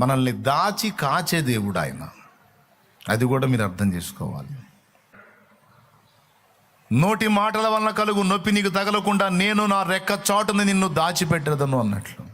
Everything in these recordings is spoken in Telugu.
మనల్ని దాచి కాచే దేవుడు ఆయన. అది కూడా మీరు అర్థం చేసుకోవాలి. నోటి మాటల వలన కలుగు నొప్పి నీకు తగలకుండా నేను నా రెక్క చాటుని నిన్ను దాచిపెట్టదను అన్నట్లు.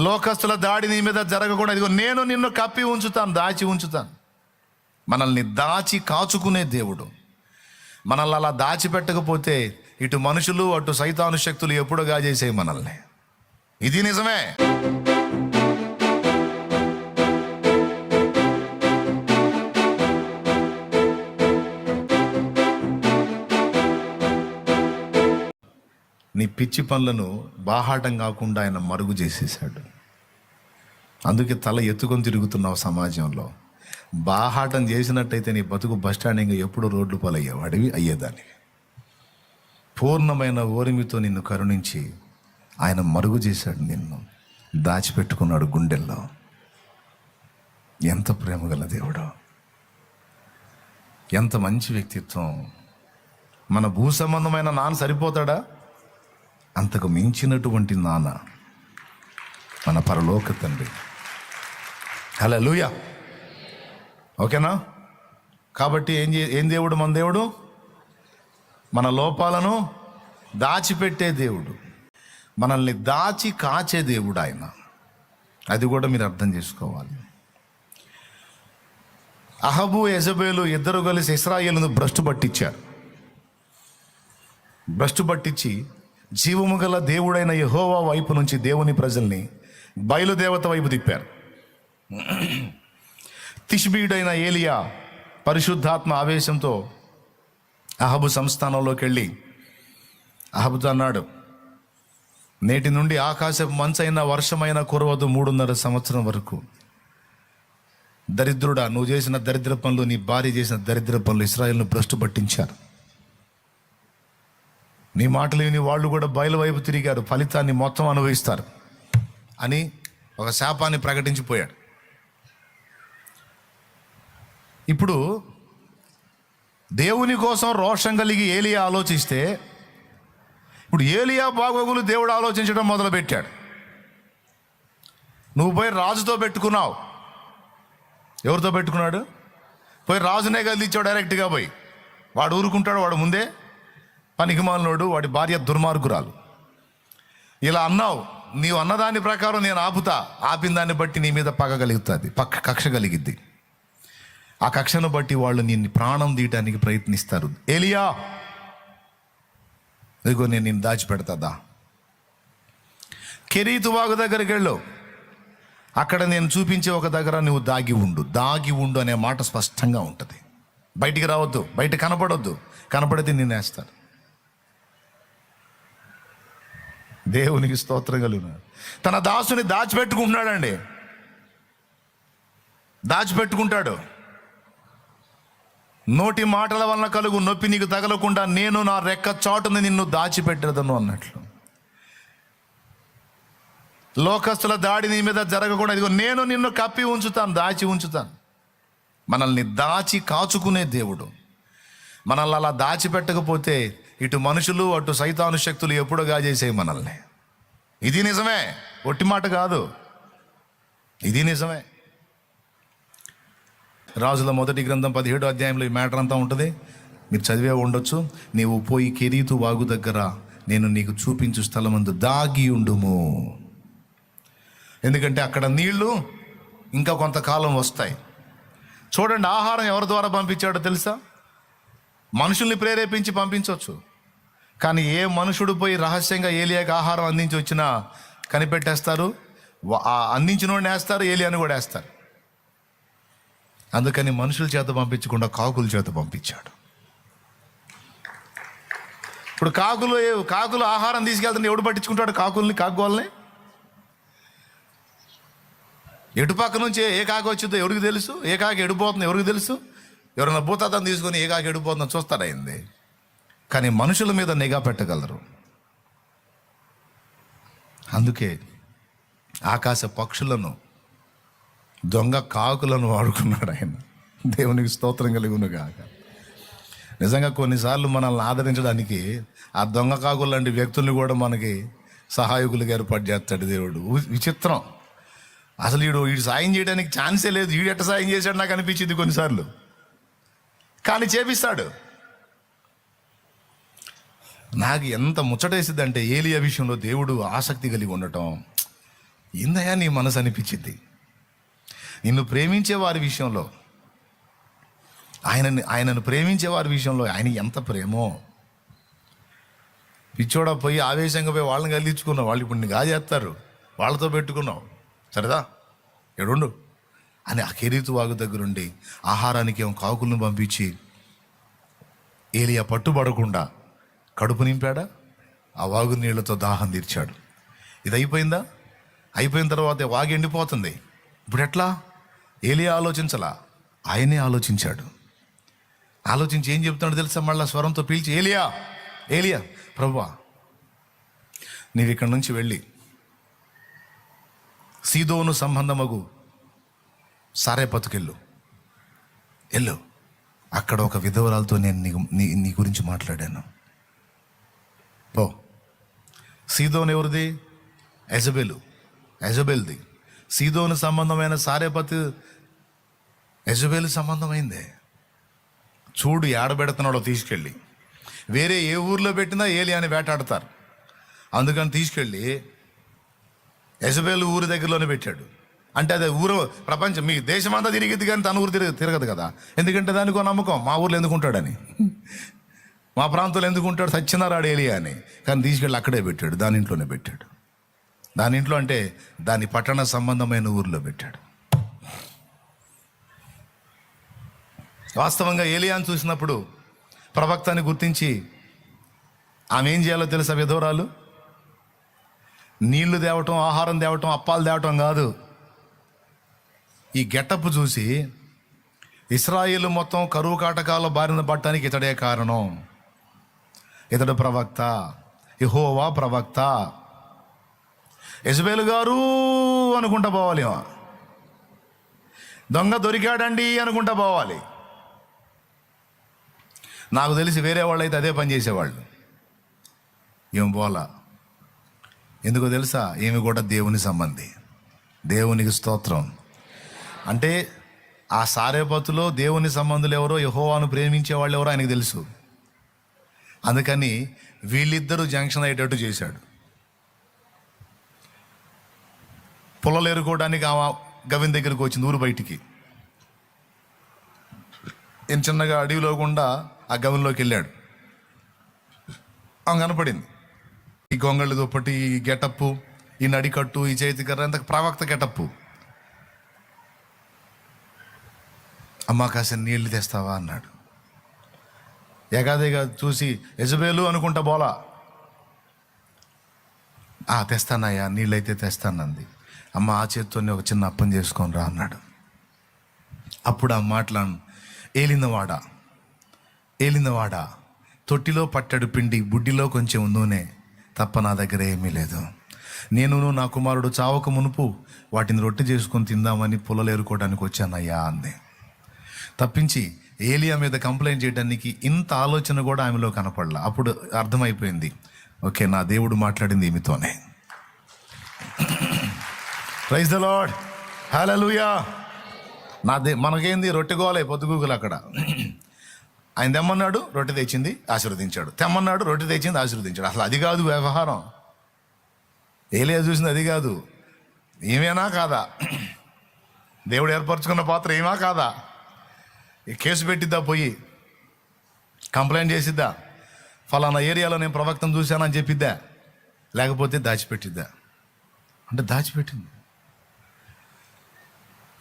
లోకస్తుల దాడి నీ మీద జరగకుండా ఇదిగో నేను నిన్ను కప్పి ఉంచుతాను దాచి ఉంచుతాను. మనల్ని దాచి కాచుకునే దేవుడు. మనల్ని అలా దాచిపెట్టకపోతే ఇటు మనుషులు అటు సైతాను శక్తులు ఎప్పుడుగా చేసే మనల్ని. ఇది నిజమే. నీ పిచ్చి పనులను బాహాటం కాకుండా ఆయన మరుగు చేసేసాడు అందుకే తల ఎత్తుకొని తిరుగుతున్నావు సమాజంలో. బాహాటం చేసినట్టయితే నీ బతుకు బస్టాండ్ ఇంకా ఎప్పుడు రోడ్లు పాలయ్యేవాడివి అయ్యేదాన్ని పూర్ణమైన ఓరిమితో నిన్ను కరుణించి ఆయన మరుగు చేశాడు నిన్ను. దాచిపెట్టుకున్నాడు గుండెల్లో. ఎంత ప్రేమ గల దేవుడు. ఎంత మంచి వ్యక్తిత్వం. మన భూ సంబంధమైన నాన్న సరిపోతాడా? అంతకు మించినటువంటి నాన్న మన పరలోక తండ్రి. హలో లూయా ఓకేనా? కాబట్టి ఏం ఏం దేవుడు మన దేవుడు? మన లోపాలను దాచిపెట్టే దేవుడు. మనల్ని దాచి కాచే దేవుడు ఆయన. అది కూడా మీరు అర్థం చేసుకోవాలి. అహబు యజబేలు ఇద్దరు కలిసి ఇస్రాయేలును భ్రష్టు పట్టించారు. భ్రష్టు పట్టించి జీవము గల దేవుడైన యహోవా వైపు నుంచి దేవుని ప్రజల్ని బయలుదేవత వైపు తిప్పారు. తిష్బీయుడైన ఏలియా పరిశుద్ధాత్మ ఆవేశంతో అహబు సంస్థానంలోకి వెళ్ళి అహబుతో అన్నాడు నేటి నుండి ఆకాశపు మంచైన వర్షమైన కురవదు మూడున్నర సంవత్సరం వరకు. దరిద్రుడా నువ్వు చేసిన దరిద్ర పనులు నీ భార్య చేసిన దరిద్ర పనులు ఇస్రాయల్ను భ్రష్టు పట్టించారు. నీ మాటలు విని వాళ్ళు కూడా బయలువైపు తిరిగారు ఫలితాన్ని మొత్తం అనుభవిస్తారు. అని ఒక శాపాన్ని ప్రకటించిపోయాడు. ఇప్పుడు దేవుని కోసం రోషం కలిగి ఏలి ఆలోచిస్తే ఇప్పుడు ఏలియా బాగోగులు దేవుడు ఆలోచించడం మొదలుపెట్టాడు. నువ్వు పోయి రాజుతో పెట్టుకున్నావు. ఎవరితో పెట్టుకున్నాడు? పోయి రాజునే కదిలిచ్చావు డైరెక్ట్గా పోయి. వాడు ఊరుకుంటాడు వాడు ముందే పనికిమాలినోడు వాడి భార్య దుర్మార్గురాలు. ఇలా అన్నావు నీవు అన్నదాని ప్రకారం నేను ఆపుతా ఆపిన దాన్ని బట్టి నీ మీద పగ కలుగుతుంది పక్క కక్ష కలిగిద్ది. ఆ కక్షను బట్టి వాళ్ళు నిన్ను ప్రాణం తీయటానికి ప్రయత్నిస్తారు. ఏలియా! ఇదిగో నేను నేను దాచిపెడతాదా కెరీతు వాగు దగ్గరికి వెళ్ళు. అక్కడ నేను చూపించే ఒక దగ్గర నువ్వు దాగి ఉండు. దాగి ఉండు అనే మాట స్పష్టంగా ఉంటుంది. బయటికి రావద్దు బయట కనపడొద్దు. కనపడితే నేను వేస్తాను దేవునికి స్తోత్రం కలుగున్నాడు తన దాసుని దాచిపెట్టుకుంటున్నాడండి. దాచిపెట్టుకుంటాడు. నోటి మాటల వలన కలుగు నొప్పి నీకు తగలకుండా నేను నా రెక్క చాటుని నిన్ను దాచిపెట్టేదను అన్నట్లు. లోకస్తుల దాడి నీ మీద జరగకుండా ఇదిగో నేను నిన్ను కప్పి ఉంచుతాను దాచి ఉంచుతాను. మనల్ని దాచి కాచుకునే దేవుడు. మనల్ని అలా దాచిపెట్టకపోతే ఇటు మనుషులు అటు సైతాను శక్తులు ఎప్పుడు గాజేసే మనల్ని. ఇది నిజమే. ఒట్టి మాట కాదు. ఇది నిజమే. రాజుల మొదటి గ్రంథం పదిహేడు అధ్యాయంలో ఈ మ్యాటర్ అంతా ఉంటుంది. మీరు చదివే ఉండొచ్చు. నీవు పోయి కెరీతు వాగు దగ్గర నేను నీకు చూపించు స్థలమందు దాగి ఉండుము. ఎందుకంటే అక్కడ నీళ్ళు ఇంకా కొంతకాలం వస్తాయి. చూడండి ఆహారం ఎవరి ద్వారా పంపించాడో తెలుసా? మనుషుల్ని ప్రేరేపించి పంపించవచ్చు కానీ ఏ మనుషుడు పోయి రహస్యంగా ఏలియాకి ఆహారం అందించి వచ్చినా కనిపెట్టేస్తారు? అందించిన వాడిని వేస్తారు ఏలియాని కూడా వేస్తారు. అందుకని మనుషుల చేత పంపించకుండా కాకుల చేత పంపించాడు. ఇప్పుడు కాకులు కాకులు ఆహారం తీసుకెళ్తుంటే ఎవడు పట్టించుకుంటాడు కాకుల్ని కాకుల్ని ఎటుపక్క నుంచి ఏ కాకి వచ్చిందో ఎవరికి తెలుసు? ఏ కాకి ఎడిపోతుందో ఎవరికి తెలుసు? ఎవరైనా భూతాతం తీసుకొని ఏ కాకి ఎడిపోతుందో చూస్తాడైంది కానీ మనుషుల మీద నిఘా పెట్టగలరు. అందుకే ఆకాశ పక్షులను దొంగ కాకులను వాడుకున్నాడు ఆయన. దేవునికి స్తోత్రం కలుగును కాక నిజంగా కొన్నిసార్లు మనల్ని ఆదరించడానికి ఆ దొంగ కాకులు లాంటి వ్యక్తుల్ని కూడా మనకి సహాయకులుగా ఏర్పాటు చేస్తాడు దేవుడు. విచిత్రం. అసలు వీడు వీడు సాయం చేయడానికి ఛాన్సే లేదు. వీడు ఎట్ట సాయం చేశాడు నాకు అనిపించింది కొన్నిసార్లు. కానీ చేపిస్తాడు. నాకు ఎంత ముచ్చటేసింది అంటే ఏలియా విషయంలో దేవుడు ఆసక్తి కలిగి ఉండటం. ఇందయా నీ మనసు అనిపించింది. నిన్ను ప్రేమించే వారి విషయంలో. ఆయనని ఆయనను ప్రేమించే వారి విషయంలో ఆయన ఎంత ప్రేమో. పిచ్చోడా పోయి ఆవేశంగా పోయి వాళ్ళని కలిగించుకున్నావు. వాళ్ళు ఇప్పుడు నిగా చేస్తారు. వాళ్ళతో పెట్టుకున్నావు. సరదా? ఎడుండు అని ఆ కెరీతు వాగు దగ్గరుండి ఆహారానికి ఏం కాకులను పంపించి ఏలియా పట్టుబడకుండా కడుపు నింపాడా? ఆ వాగు నీళ్ళతో దాహం తీర్చాడు. ఇది అయిపోయిందా అయిపోయిన తర్వాత వాగి ఎండిపోతుంది. ఇప్పుడు ఎట్లా ఏలియా ఆలోచించలా? ఆయనే ఆలోచించాడు. ఆలోచించి ఏం చెప్తున్నాడు తెలుసా? మళ్ళీ స్వరంతో పీల్చి ఏలియా ఏలియా ప్రభువా నీవు ఇక్కడి నుంచి వెళ్ళి సీదోను సంబంధమగు సారేపతుకెళ్ళు. వెళ్ళు అక్కడ ఒక విధవరాలతో నేను నీ నీ నీ గురించి మాట్లాడాను. పో. సీదోన్ ఎవరిది ఎజబెలు ఎజబెల్ది సీదోను సంబంధమైన సారేపతి యజబేలు సంబంధమైందే. చూడు ఏడబెడుతున్నాడో తీసుకెళ్ళి. వేరే ఏ ఊర్లో పెట్టినా ఏలి అని వేటాడతారు. అందుకని తీసుకెళ్ళి యజబేలు ఊరి దగ్గరలోనే పెట్టాడు. అంటే అదే ఊరు ప్రపంచం మీ దేశమంతా తిరిగిద్ది కానీ తన ఊరు తిరగ తిరగదు కదా. ఎందుకంటే దానికో నమ్మకం మా ఊర్లో ఎందుకు ఉంటాడని. మా ప్రాంతంలో ఎందుకు ఉంటాడు సత్యనారాడు ఏలియా అని. కానీ తీసుకెళ్ళి అక్కడే పెట్టాడు దాని ఇంట్లోనే పెట్టాడు. దాని ఇంట్లో అంటే దాని పట్టణ సంబంధమైన ఊర్లో పెట్టాడు. వాస్తవంగా ఏలియాను చూసినప్పుడు ప్రవక్తని గుర్తించి ఆమె ఏం చేయాలో తెలుసా విధవరాలు? నీళ్ళు తేవటం ఆహారం తేవటం అప్పాలు తేవటం కాదు. ఈ గెటప్ చూసి ఇస్రాయిల్ మొత్తం కరువు కాటకాల బారిన పట్టడానికి ఇతడే కారణం. ఇతడు ప్రవక్త యెహోవా ప్రవక్త. యజ్బేలు గారు అనుకుంటా పోవాలి దొంగ దొరికాడండి అనుకుంటా పోవాలి. నాకు తెలిసి వేరే వాళ్ళు అయితే అదే పని చేసేవాళ్ళు. ఏం పోలా ఎందుకో తెలుసా? ఏమి కూడా దేవుని సంబంధి. దేవునికి స్తోత్రం. అంటే ఆ సారేపతులో దేవుని సంబంధులు ఎవరో యహోవాను ప్రేమించే వాళ్ళు ఎవరో ఆయనకు తెలుసు. అందుకని వీళ్ళిద్దరూ జంక్షన్ అయ్యేటట్టు చేశాడు. పుల్లలు ఏరుకోవడానికి ఆమె గవిన్ దగ్గరికి వచ్చింది ఊరు బయటికి. ఈయన చిన్నగా అడవిలో గుండా ఆ గవిన్లోకి వెళ్ళాడు. ఆమె కనపడింది. ఈ గొంగళి దుప్పటి ఈ గెటప్పు ఈ నడికట్టు ఈ చేతి కర్ర అంత ప్రవక్త గెటప్పు. అమ్మ కాసిన నీళ్ళు తెస్తావా? అన్నాడు. ఎగాదిగా చూసి యజబేలు అనుకుంటా బోలా. తెస్తానయ్యా నీళ్ళైతే తెస్తానంది. అమ్మ ఆ చేత్తోనే ఒక చిన్న అప్పం చేసుకొని రా అన్నాడు. అప్పుడు ఆ మాటలను ఏలిందవాడ ఏలినవాడా తొట్టిలో పట్టడు పిండి బుడ్డిలో కొంచెం నూనె తప్ప నా దగ్గర ఏమీ లేదు. నేను నా కుమారుడు చావక మునుపు వాటిని రొట్టె చేసుకొని తిందామని పొలలు ఏరుకోవడానికి వచ్చానయ్యా అంది. తప్పించి ఏలియా మీద కంప్లైంట్ చేయడానికి ఇంత ఆలోచన కూడా ఆమెలో కనపడలా. అప్పుడు అర్థమైపోయింది ఓకే నా దేవుడు మాట్లాడింది ఈమెతోనే ప్రైజ్ ద లాడ్ హల్లెలూయా. నా దే మనకేంది? రొట్టె గోలే పొద్దుగూగులు అక్కడ. ఆయన తెమ్మన్నాడు రొట్టె తెచ్చింది ఆశీర్వదించాడు. తెమ్మన్నాడు రొట్టె తెచ్చింది ఆశీర్వదించాడు. అసలు అది కాదు వ్యవహారం. ఏలియా చూసింది అది కాదు. ఏమేనా కాదా? దేవుడు ఏర్పరచుకున్న పాత్ర ఏమా కాదా? ఈ కేసు పెట్టిద్దా పోయి? కంప్లైంట్ చేసిద్దా? ఫలానా ఏరియాలో నేను ప్రవక్తను చూశానని చెప్పిద్దా? లేకపోతే దాచిపెట్టిద్దా? అంటే దాచిపెట్టింది.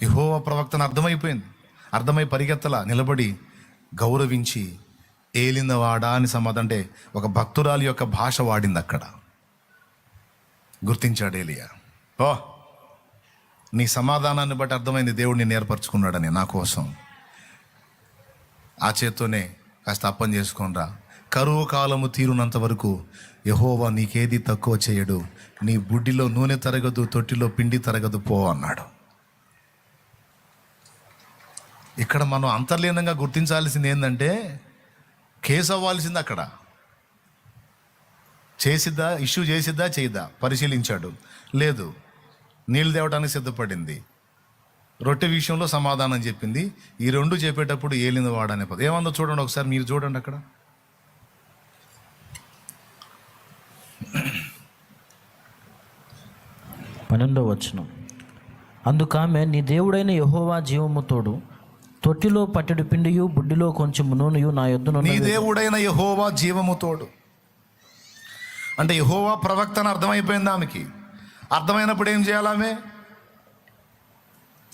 యహోవ ప్రవక్తను అర్థమైపోయింది. అర్థమై పరిగెత్తలా నిలబడి గౌరవించి ఏలినవాడా అని సమాధం అంటే ఒక భక్తురాలి యొక్క భాష వాడింది అక్కడ. గుర్తించాడు ఏలియా. ఓ నీ సమాధానాన్ని బట్టి అర్థమైంది దేవుడిని నేర్పరచుకున్నాడని నా కోసం. ఆ చేత్తోనే కాస్త అప్పం చేసుకొనిరా కరువు కాలము తీరునంత వరకు యహోవా నీకేది తక్కువ చేయడు. నీ బుడ్డిలో నూనె తరగదు తొట్టిలో పిండి తరగదు పో అన్నాడు. ఇక్కడ మనం అంతర్లీనంగా గుర్తించాల్సింది ఏంటంటే కేసు అవ్వాల్సింది అక్కడ. చేసిద్దా ఇష్యూ చేసిద్దా చేయదా పరిశీలించాడు. లేదు నీళ్ళు తేవటానికి సిద్ధపడింది. రొట్టె విషయంలో సమాధానం చెప్పింది. ఈ రెండు చెప్పేటప్పుడు ఏలింది వాడనే పదం. ఏమందో చూడండి ఒకసారి మీరు చూడండి అక్కడ. పన్నెండో వచనం. అందుకామె నీ దేవుడైన యహోవా జీవము తోడు తొట్టిలో పట్టెడు పిండియు బుడ్డిలో కొంచెం నూనెయు నా యొద్దును నీ దేవుడైన యహోవా జీవము తోడు. అంటే యహోవా ప్రవక్త అని అర్థమైపోయింది ఆమెకి. అర్థమైనప్పుడు ఏం చేయాలి ఆమె?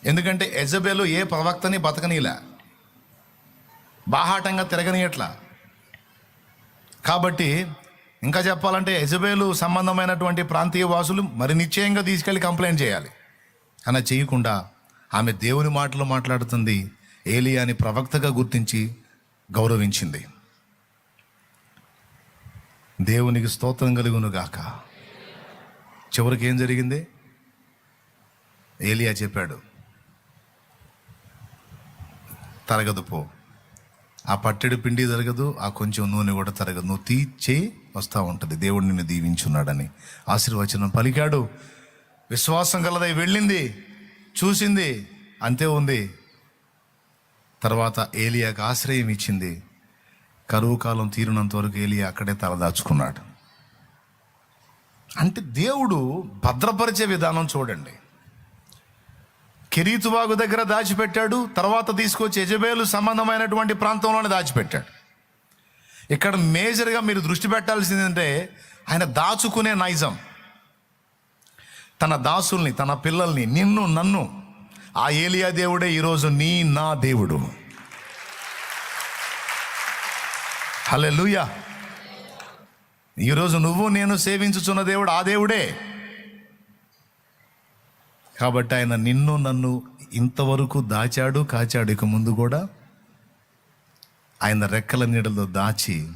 ఎందుకంటే ఎజబెలు ఏ ప్రవక్తని బతకనీలా. బాహాటంగా తిరగనీయట్లా. కాబట్టి ఇంకా చెప్పాలంటే ఎజబేలు సంబంధమైనటువంటి ప్రాంతీయ వాసులు మరి నిశ్చయంగా తీసుకెళ్ళి కంప్లైంట్ చేయాలి. అలా చేయకుండా ఆమె దేవుని మాటలు మాట్లాడుతుంది. ఏలియాని ప్రవక్తగా గుర్తించి గౌరవించింది. దేవునికి స్తోత్రం కలుగునుగాక చివరికి ఏం జరిగింది? ఏలియా చెప్పాడు తరగదు పో. ఆ పట్టెడు పిండి తరగదు ఆ కొంచెం నూనె కూడా తరగదు. నువ్వు తీర్చే వస్తూ ఉంటుంది. దేవుడు నిన్ను దీవించున్నాడని ఆశీర్వచనం పలికాడు. విశ్వాసం గలదై వెళ్ళింది చూసింది అంతే ఉంది. తర్వాత ఏలియాకు ఆశ్రయం ఇచ్చింది. కరువు కాలం తీరినంత వరకు ఏలియా అక్కడే తలదాచుకున్నాడు. అంటే దేవుడు భద్రపరిచే విధానం చూడండి. కెరీతువాగు దగ్గర దాచిపెట్టాడు తర్వాత తీసుకొచ్చి యజబేలు సంబంధమైనటువంటి ప్రాంతంలోనే దాచిపెట్టాడు. ఇక్కడ మేజర్గా మీరు దృష్టి పెట్టాల్సింది అంటే ఆయన దాచుకునే నైజం. తన దాసుల్ని తన పిల్లల్ని నిన్ను నన్ను ఆ ఏలియా దేవుడే ఈరోజు నీ నా దేవుడు. హల్లెలూయా. ఈరోజు నువ్వు నేను సేవించుచున్న దేవుడు ఆ దేవుడే. కాబట్టి ఆయన నిన్ను నన్ను ఇంతవరకు దాచాడు కాచాడు. ఇక ముందు కూడా ఆయన రెక్కల నీడలో దాచి